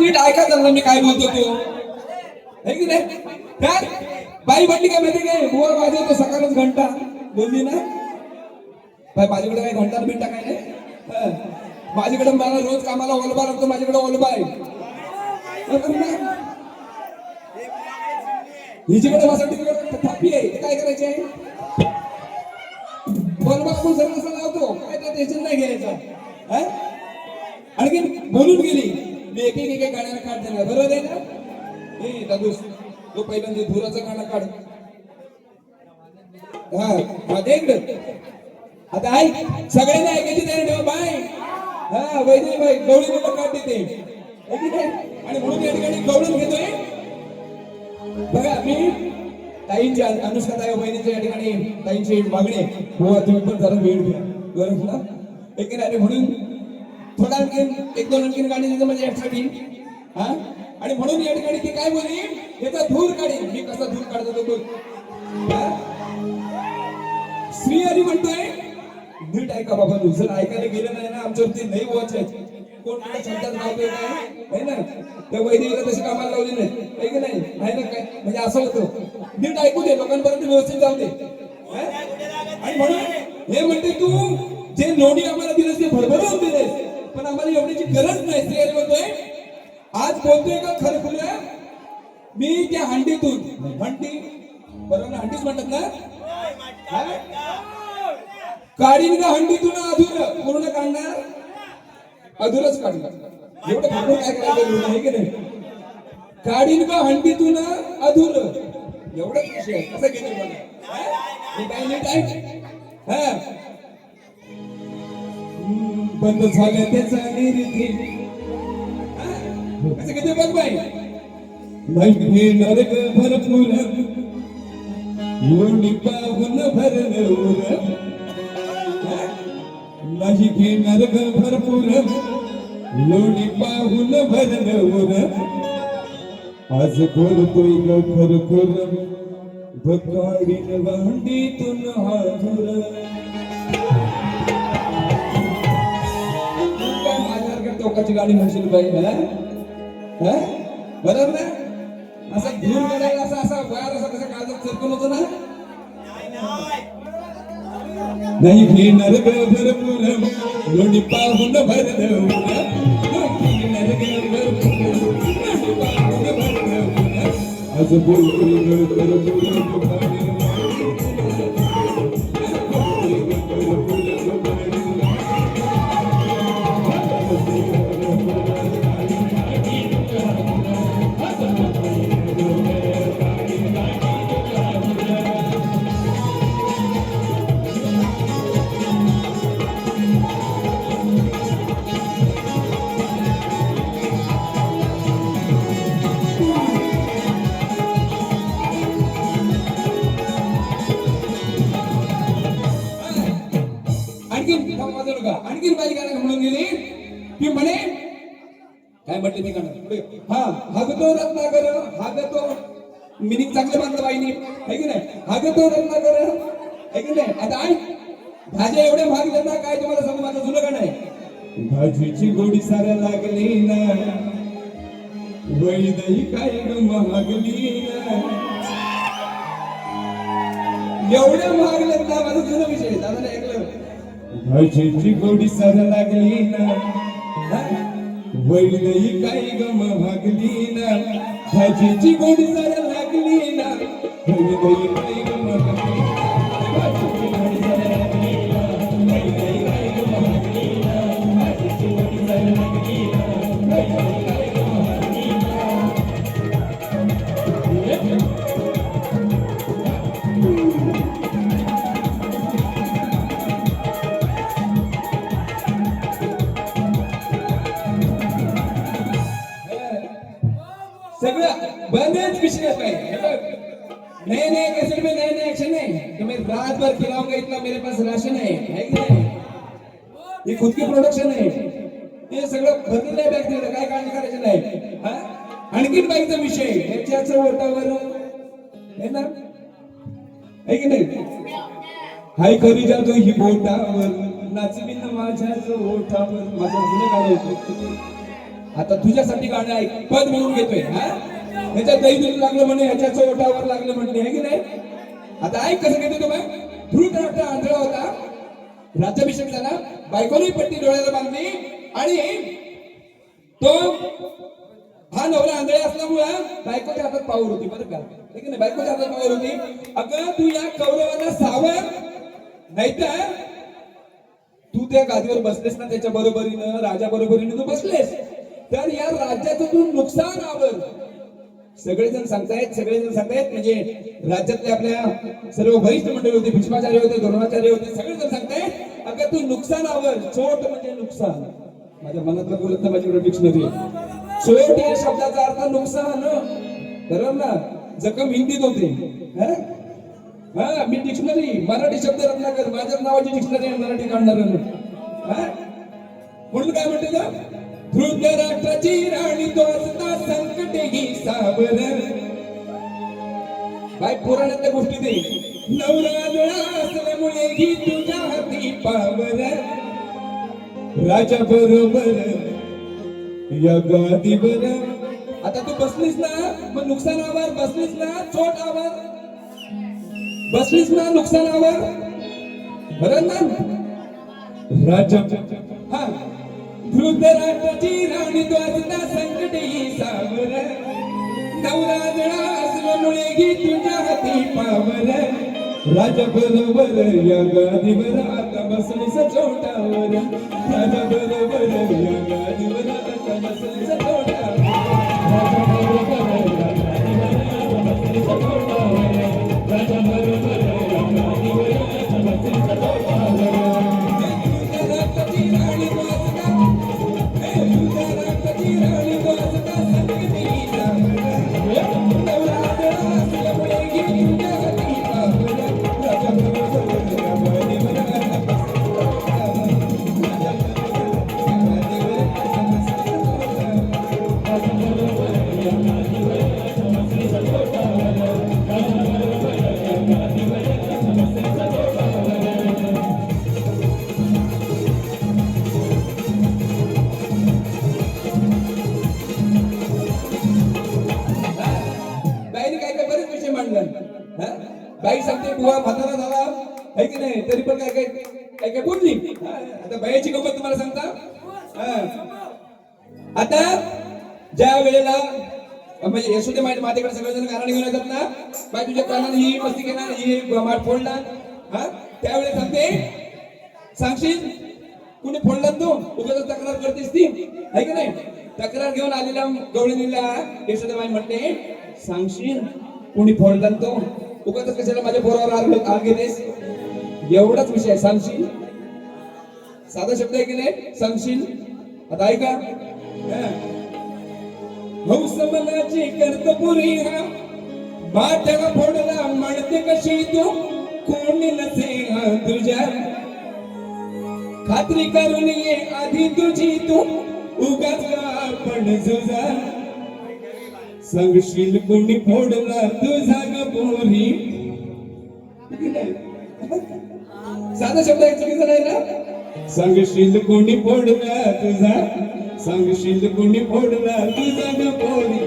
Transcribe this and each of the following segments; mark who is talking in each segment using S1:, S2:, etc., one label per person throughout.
S1: नीट ऐका त्यांना मी काय बोलतो तो. है की नाही? काय बाई म्हटली काय माहिती काय? बुवा तो सकाळच घंटा. बोलली ना? बाई माझ्याकडे काय घंटा बिंटा काय नाही? माझ्याकडे मला रोज कामाला ओलबा लागतो माझ्याकडे ओलबा आहे. हिच्याकडे बसा थापी आहे. ते काय करायचे ओलबा आपण सर्व असं लावतो. काय त्या टेन्शन नाही घ्यायचं. आणखी बोलून गेली. मी एक एक एक गाण्याला काढ देणार बरोबर आहे ना? हे दादूस तो पहिल्यांदा धुराचं गाणं काढ. हा हा दे आता ऐक सगळ्यांना ऐकायची तयारी ठेवा बाय. हा वैद्य बाई गवळी मुलं काढते ते. आणि म्हणून या ठिकाणी गवळून घेतोय. बघा मी ताईंची अनुष्का ताई बहिणीच्या या ठिकाणी ताईंची मागणी. आहे. तुम्ही पण जरा वेळ घ्या बरोबर ना एक की आणि म्हणून थोडा आणखीन एक दोन आणखीन गाडी देतो म्हणजे यासाठी हा? आणि म्हणून या ठिकाणी ती काय बोलली याचा धूर काढेल मी कसा धूर काढत तो हा? श्री हरी म्हणतोय नीट ऐका बाबा जर ऐकायला गेलं नाही ना आमच्यावरती नाही वॉच कोण शब्दात लावतोय काय? है ना? त्या वैदिकला तशी कामाला लावली नाही. की नाही? आहे ना काय? म्हणजे असं होतं. नीट ऐकू दे लोकांपर्यंत व्यवस्थित जाऊ दे. आणि म्हणून हे म्हणते तू जे नोडी आम्हाला दिलं ते भरभरून दिलेस पण आम्हाला एवढीची गरज नाही श्री हरी आज बोलतोय का खरं खुलं मी त्या हंडीतून हंडी बरोबर ना हंडीच म्हणतात ना? काढीन का हंडीतून अधुर पूर्ण काढणार? अधुरच काढणार. एवढं भांडून काय करायचं आहे की नाही? काढीन का हंडीतून अधुर. एवढं विषय कसं घेतो बघा हा? काय नीट आहे? हा. बंद झालं त्याचा निरिधी हा? कसं घेतो बघ बाई? नाही नरक भरपूर लोणी पाहून भरलं नाही घेणार ग भरपूर लोणी पाहून भरलं आज बोलतोय ग खरखुर भकाडीन भांडीतून हाजूर. माझ्यासारख्या गाडी म्हणशील बाई मला बरोबर ना? असा घेऊन करायला असा असा वायर असा कसं काळजात सरकून होतो ना? नाही घेणार ग भरपूर लोणी पाहून भरलं नाही घेणार भरपूर आज ग भरपूर आणखीन बाई गाणं म्हणून गेली. ती म्हणे काय म्हटले ती गाणं? हा हगतो रत्नाकर हगतो. मिनिंग चांगलं बांधलं बाईने. है की नाही? हगतो रत्नाकर है की नाही? आता ऐक. भाज्या एवढे महाग ना काय तुम्हाला सांगू? माझं जुनं गाणं आहे. भाजीची गोडी साऱ्या लागली ना. वैदही काय महागली ना. एवढ्या महागल्यात ना माझं जुनं विषय दादा ऐकलं भाजीची गोडी सर लागली ना. वैलही काही गम भागली ना. भाजीची गोडी सर लागली ना. वैलही सगळं बंदच विषय है नए नए कैसेट में नए नए एक्शन है. तो मैं रात भर खिलाऊंगा इतना मेरे पास राशन है. है की नाही? ये खुद की प्रोडक्शन आहे हे सगळं भरलेलं आहे बॅग दिलं काय काळजी करायची नाही. हा? आणखीन बाईचा विषय ह्याच्याच ओटावर है ना? है की नाही? हाय खरी जातो ही बोटावर. नाचवीन माझ्याच ओठावर माझं जुनं गाणं होतं. आता तुझ्यासाठी गाणं ऐक. पद म्हणून घेतोय. हा? ह्याच्या दही लागलं म्हणे ह्याच्या चोटावर लागलं म्हणणे आहे की नाही? आता ऐक कसं घेतो तो बघ ध्रुत आंधळा होता. राज्याभिषेक झाला. बायकोनी पट्टी डोळ्याला बांधली आणि तो हा नवरा आंधळा असल्यामुळं बायकोच्या हातात पावर होती बरं का? है की नाही? बायकोच्या हातात पावर होती. अगं तू या कौरवाला सावर. नाहीतर तू त्या गादीवर बसलेस ना त्याच्या बरोबरीनं राजा बरोबरीनं तू बसलेस. तर या राज्याचं तू नुकसान आवर सगळेजण सांगतायत सगळेजण सांगतायत. म्हणजे राज्यातले आपल्या सर्व वरिष्ठ मंडळी होते भीष्माचार्य होते द्रोणाचार्य होते सगळेजण सांगतायत. अगं तू नुकसानावर चोट म्हणजे नुकसान. माझ्या मनातलं बोलत ना डिक्शनरी चोट या शब्दाचा अर्थ नुकसान. बरोबर ना? जखम हिंदीत होते. हा? हा मी डिक्शनरी मराठी शब्द रत्नाकर माझ्या नावाची डिक्शनरी मराठी काढणार. म्हणून काय म्हणते का धृत राष्ट्राची राणी तो असता संकटे ही सावर बाय पुराणातल्या गोष्टी दे नवरा जळा असल्यामुळे ही तुझ्या हाती पावर राजा बरोबर या गादीवर आता तू बसलीस ना? मग नुकसान आवर बसलीस ना? चोट आवर. बसलीस ना नुकसानावर बरं ना? राजा. हा. धृतराष्ट्राची राणी द्वारता संकटी सावर. नवरा जळा असल्यामुळे घे तुझ्या हाती पावर. राजा बरोबर या गादीवर आता बसलीस छोटावर राजा बरोबर या गादीवर आता बसलीस छोटावर कानाने ही मस्ती केला ही माठ फोडला हा? त्यावेळेस सांगते. सांगशील? कुणी फोडला तो? उगाच तक्रार करतेस ती. आहे की नाही? तक्रार घेऊन आलेल्या गवळणीला यशोदाबाई म्हणते सांगशील? कुणी फोडला तो? उगाच कशाला माझ्या पोरावर आग आग घेतेस? एवढाच विषय आहे. सांगशील? साधा शब्द आहे की नाही? सांगशील? आता ऐका. भाऊ हौस मनाची करत हा. माठ्याला फोडला म्हणते कशी तू? कोणी नसे तुझ्या? खात्री करून ये आधी तुझी तू. उगाच आपण जुजा. सांगशील कोणी फोडला तुझा ग पोरी साधा शब्द आहे चुकीचा नाही ना? सांगशील कोणी फोडला तुझा? सांगशील कोणी फोडला तुझा ग पोरी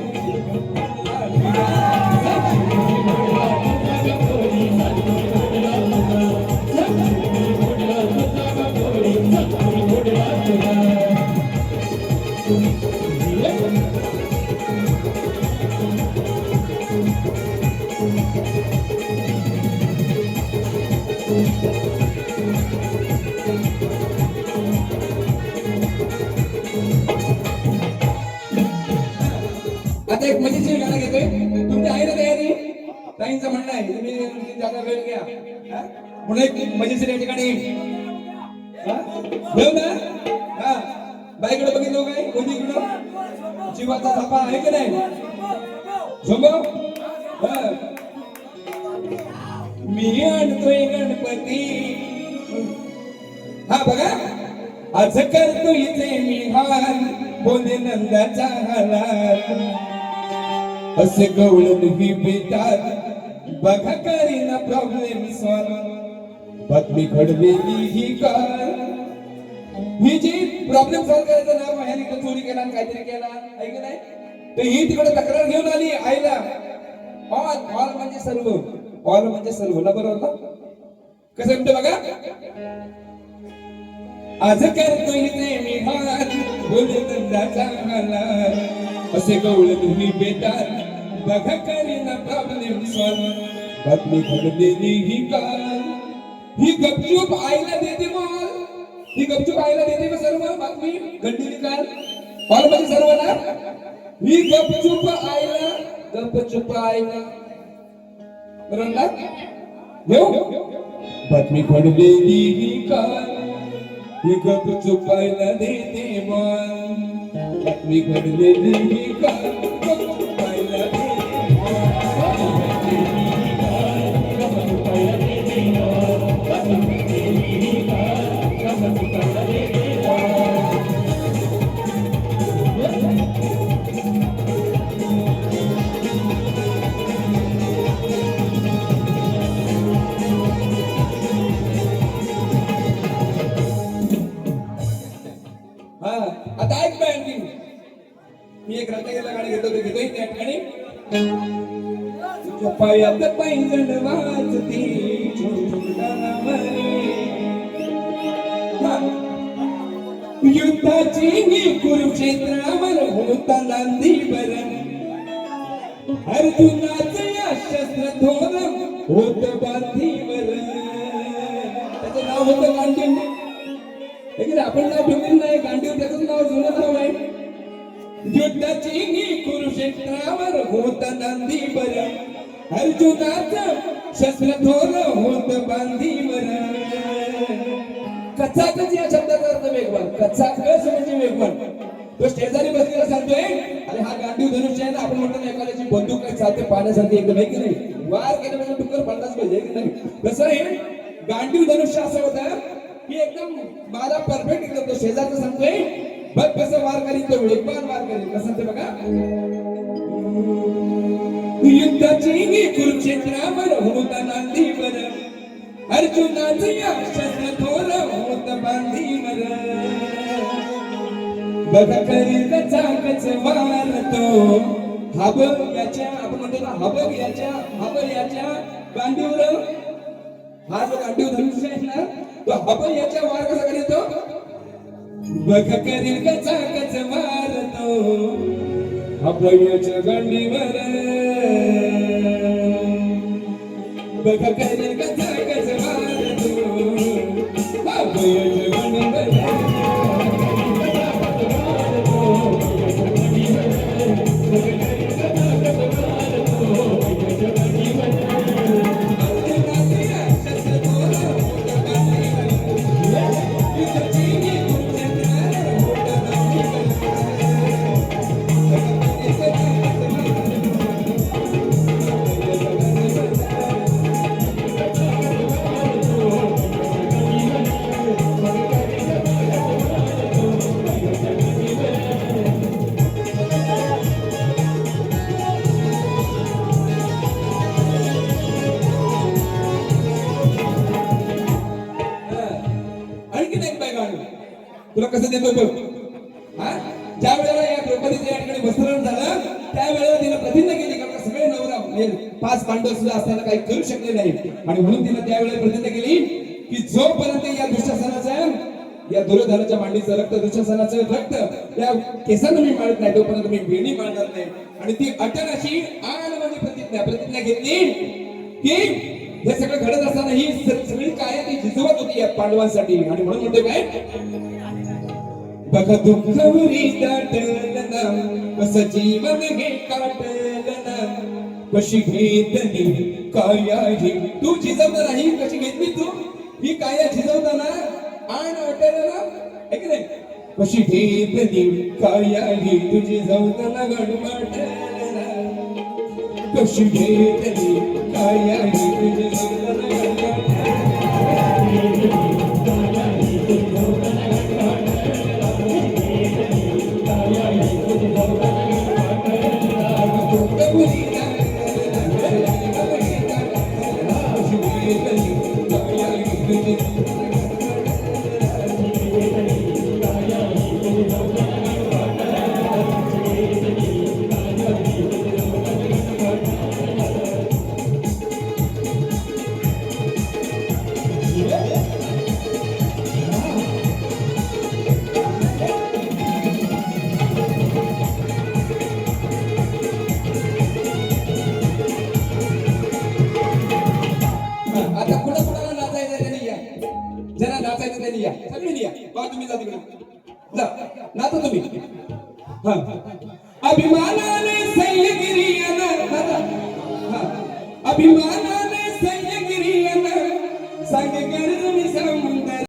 S1: ताईंचं म्हणणं आहे तुम्ही तुमची जागा वेळ घ्या. म्हणून एक मजेशीर या ठिकाणी. हा? ना हा. बाईकडे बघितलं हो काय? कोणी इकडं? जीवाचा थापा आहे की नाही? झोंबव मी आणतोय गणपती. हा बघा. आज करतो इथे मी हाल बोले नंदाचा हालात असे गवळण ही बेतात बघा करीना प्रॉब्लेम सॉल्व पत्नी घडलेली ही काय ही जी प्रॉब्लेम सॉल्व करायचं नाव ह्याने इथं चोरी केला आणि काहीतरी केला. आहे की नाही? तर ही तिकडे तक्रार घेऊन आली आईला. ऑल ऑल म्हणजे सर्व. ऑल म्हणजे सर्व. ना बरोबर ना कसं म्हणतो बघा? आज करतोय ते मी हात बोलत असे कवळ तुम्ही बेतार बघा करीना प्रॉब्लेम सॉल्व बातमी घडलेली ही काल. ही गपचूप आईला देते मग ही गपचूप आईला देते मग सर्व? बातमी घडलेली काल. हॉलमध्ये सर्व ना ही गपचूप आईला गपचूप आईला. बरोबर घेऊ. बातमी घडलेली ही काल. ही गपचूप आईला देते मन बातमी घडलेली ही काल. मी एक घेतो ते घेतोय त्या ठिकाणी पायात पैंजण वाजती युद्धाची ही कुरुक्षेत्रावर होता नांदी बरण या शस्त्र थोर होत बांधीवर. त्याचं नाव होतं गांधी आपण नाव ठेवलेलं नाही गांधी त्याचं नाव जुनं नाव आहे. युद्धाची ही कुरुक्षेत्रावर होत नांदी बर अर्जुनाच शस्त्र थोर होत बांधी बर कचाकच या शब्दाचा अर्थ वेगवान. कचाकच म्हणजे वेगवान. तो शेजारी बसलेला सांगतोय अरे हा गांडीव धनुष्य आहे ना आपण म्हणतो ना एखाद्याची बंदूक काय चालते पाण्यासारखी एकदम आहे की नाही? वार केलं म्हणजे डुक्कर पडलाच पाहिजे की नाही? कसं आहे गांडीव धनुष्य असं होतं की एकदम मला परफेक्ट एकदम तो शेजारचा सांगतोय बघ कसं वार करीन तो वेगवान वार करीन कसं ते बघा? युद्धाची कुरुक्षेत्रावर होता नांदी बर अर्जुनाच या शस्त्र थोर होत बांधीवर बघा करी कचा कच वारतो हब याच्या आपण म्हणतो ना हब याच्या हब याच्या गांडीवर. हा जो गांडीव धनुष्य आहे ना तो हब याच्या वार कसा करीतो बघ करील कचा कच मारतो. अपयच्या गांडीवर. बघ करील कचा कच मारतो. अपयच्या ज्या वेळेला या द्रौपदीच्या या ठिकाणी वस्त्रण झालं त्यावेळेला तिने प्रतिज्ञा केली का सगळे नवरा पाच पांडव सुद्धा असताना काही करू शकले नाही आणि म्हणून तिने त्यावेळेला प्रतिज्ञा केली की जोपर्यंत या दुष्टासनाचं या दुर्योधनाच्या मांडीचं रक्त दुशासनाचं रक्त या केसांना मी मांडत नाही तोपर्यंत मी वेणी मांडणार नाही. आणि ती अटल अशी आणमध्ये प्रतिज्ञा प्रतिज्ञा घेतली की हे सगळं घडत असताना ही सगळी काय ती झिजवत होती या पांडवांसाठी. आणि म्हणून म्हणते काय? बघ दुःखवरी दाटलं ना कस जीवन हे काटलं ना कशी घेतली काया ही? तू झिजवताना ही कशी घेतली तू? ही काया झिजवताना आण वाटेल ना? है की नाही? कशी घेतली काया ही? तुझी झवताना गडबडलं ना कशी घेतली काया ही? तुझी झवताना